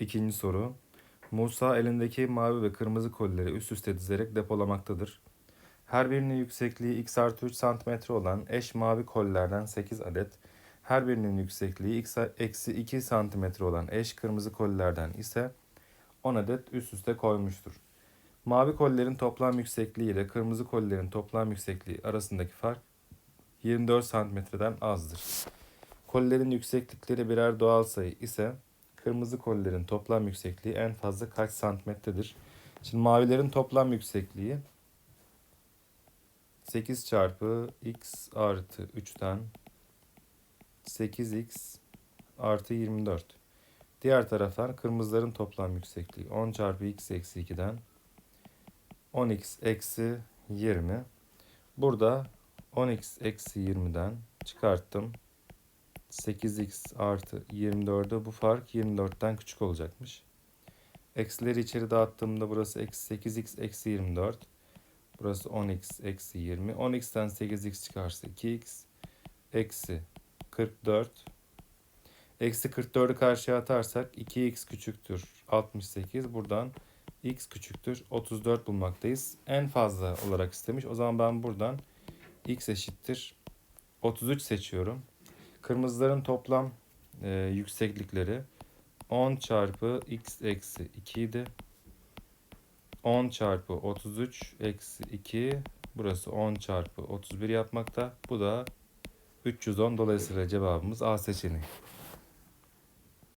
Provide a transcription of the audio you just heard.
İkinci soru. Musa elindeki mavi ve kırmızı kolileri üst üste dizerek depolamaktadır. Her birinin yüksekliği x artı 3 santimetre olan eş mavi kolilerden 8 adet, her birinin yüksekliği x eksi 2 santimetre olan eş kırmızı kolilerden ise 10 adet üst üste koymuştur. Mavi kolilerin toplam yüksekliği ile kırmızı kolilerin toplam yüksekliği arasındaki fark 24 santimetreden azdır. Kolilerin yükseklikleri birer doğal sayı ise kırmızı kolilerin toplam yüksekliği en fazla kaç santimetredir? Şimdi mavilerin toplam yüksekliği 8 çarpı x artı 3'ten 8x artı 24. Diğer taraftan kırmızıların toplam yüksekliği 10 çarpı x eksi 2'den 10x eksi 20. Burada 10x eksi 20'den çıkarttım. 8x artı 24'e bu fark 24'ten küçük olacakmış. Eksileri içeri dağıttığımda burası eksi 8x eksi 24. Burası 10x eksi 20. 10x'ten 8x çıkarsa 2x eksi 44. Eksi 44'ü karşıya atarsak 2x küçüktür 68. Buradan x küçüktür 34 bulmaktayız. En fazla olarak istemiş. O zaman ben buradan x eşittir 33 seçiyorum. Kırmızıların toplam e, yükseklikleri 10 çarpı x eksi 2 idi. 10 çarpı 33 eksi 2 burası 10 çarpı 31 yapmakta. Bu da 310 dolayısıyla cevabımız A seçeneği.